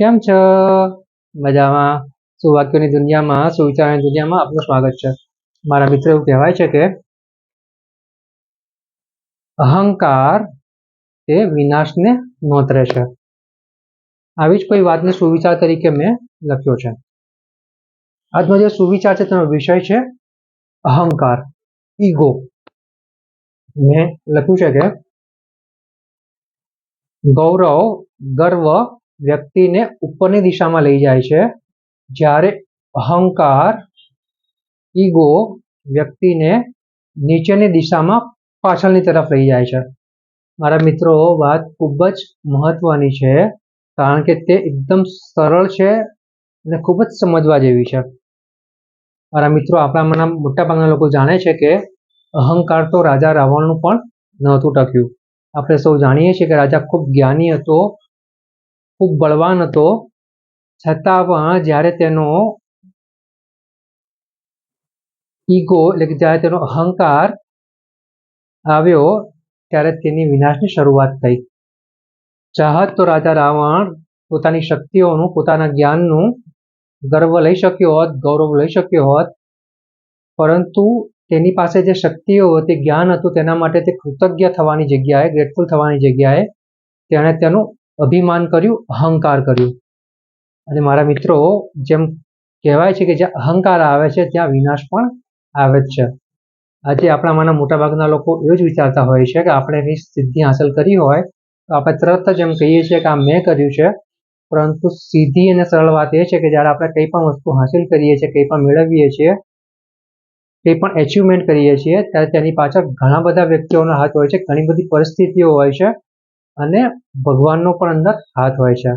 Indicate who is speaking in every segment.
Speaker 1: કેમ છો? મજામાં. સુવાક્યોની દુનિયામાં, સુવિચારની દુનિયામાં આપનું સ્વાગત છે. મારા મિત્ર એવું કહેવાય છે કે અહંકાર એ વિનાશને નોતરે છે. આવી જ કોઈ વાતને સુવિચાર તરીકે મેં લખ્યો છે. આજનો જે સુવિચાર છે તેનો વિષય છે અહંકાર, ઈગો. મેં લખ્યું છે કે ગૌરવ, ગર્વ વ્યક્તિને ઉપરની દિશામાં લઈ જાય છે. જ્યારે અહંકાર, ઈગો વ્યક્તિને નીચેની દિશામાં પાછળની તરફ લઈ જાય છે. મારા મિત્રો, વાત ખૂબ જ મહત્વની છે, કારણ કે તે એકદમ સરળ છે અને ખૂબ જ સમજવા જેવી છે. મારા મિત્રો, આપણામાંના મોટાભાગના લોકો જાણે છે કે અહંકાર તો રાજા રાવણનું પણ નહોતું ટક્યું. આપણે સૌ જાણીએ છીએ કે રાજા ખૂબ જ્ઞાની હતો ખૂબ બળવાન હતો. છતાં પણ જ્યારે તેનો ઈગો એટલે કે જ્યારે તેનો અહંકાર આવ્યો, ત્યારે તેની વિનાશની શરૂઆત થઈ. ચાહત તો રાજા રાવણ પોતાની શક્તિઓનું, પોતાના જ્ઞાનનું ગર્વ લઈ શક્યો હોત, ગૌરવ લઈ શક્યો હોત. પરંતુ તેની પાસે જે શક્તિઓ હતી, જ્ઞાન હતું, તેના માટે તે કૃતજ્ઞ થવાની જગ્યાએ ગ્રેટફુલ થવાની જગ્યાએ તેણે તેનું અભિમાન કર્યું, અહંકાર કર્યું. અને મારા મિત્રો, જેમ કહેવાય છે કે જ્યાં અહંકાર આવે છે, ત્યાં વિનાશ પણ આવે જ છે. આજે આપણામાંના મોટાભાગના લોકો એવું જ વિચારતા હોય છે કે આપણે એની સિદ્ધિ હાંસલ કરી હોય, તો આપણે તરત જ એમ કહીએ છીએ કે આ મેં કર્યું છે. પરંતુ સીધી અને સરળ વાત એ છે કે જ્યારે આપણે કંઈ પણ વસ્તુ હાંસિલ કરીએ છીએ, કંઈ પણ મેળવીએ છીએ, કંઈ પણ એચિવમેન્ટ કરીએ છીએ, ત્યારે તેની પાછળ ઘણા બધા વ્યક્તિઓનો હાથ હોય છે, ઘણી બધી પરિસ્થિતિઓ હોય છે અને ભગવાનનો પણ અંદર હાથ હોય છે.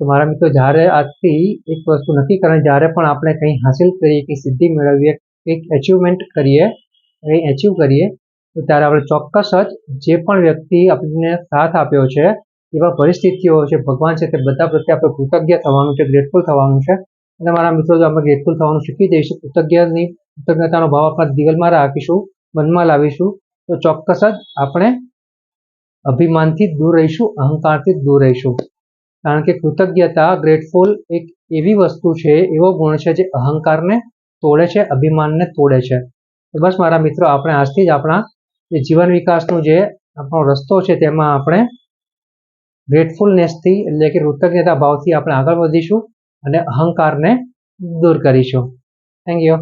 Speaker 1: તો મારા મિત્રો, જ્યારે આજથી એક વસ્તુ નક્કી કરે, જ્યારે પણ આપણે કંઈ હાંસિલ કરીએ, કંઈ સિદ્ધિ મેળવીએ, કંઈક એચિવમેન્ટ કરીએ, કંઈ એચિવ કરીએ, તો ત્યારે આપણે ચોક્કસ જ જે પણ વ્યક્તિ આપણને સાથ આપ્યો છે, એવા પરિસ્થિતિઓ છે, ભગવાન છે, તે બધા પ્રત્યે આપણે કૃતજ્ઞ થવાનું છે ગ્રેટફુલ થવાનું છે. અને મારા મિત્રો, જો આપણે ગ્રેટફુલ થવાનું શીખી દઈશું કૃતજ્ઞની, કૃતજ્ઞતાનો ભાવ આપણા દિલમાં રાખીશું, મનમાં લાવીશું, તો ચોક્કસ જ આપણે અભિમાનથી દૂર રહીશું, અહંકારથી દૂર રહીશું. કારણ કે કૃતજ્ઞતા ગ્રેટફુલ એક એવી વસ્તુ છે, એવો ગુણ છે જે અહંકારને તોડે છે, અભિમાનને તોડે છે. તો બસ મારા મિત્રો, આપણે આજથી જ આપણા જે જીવન વિકાસનો જે આપણો રસ્તો છે તેમાં આપણે ગ્રેટફુલનેસથી એટલે કે કૃતજ્ઞતા ભાવથી આપણે આગળ વધીશું અને અહંકારને દૂર કરીશું. Thank you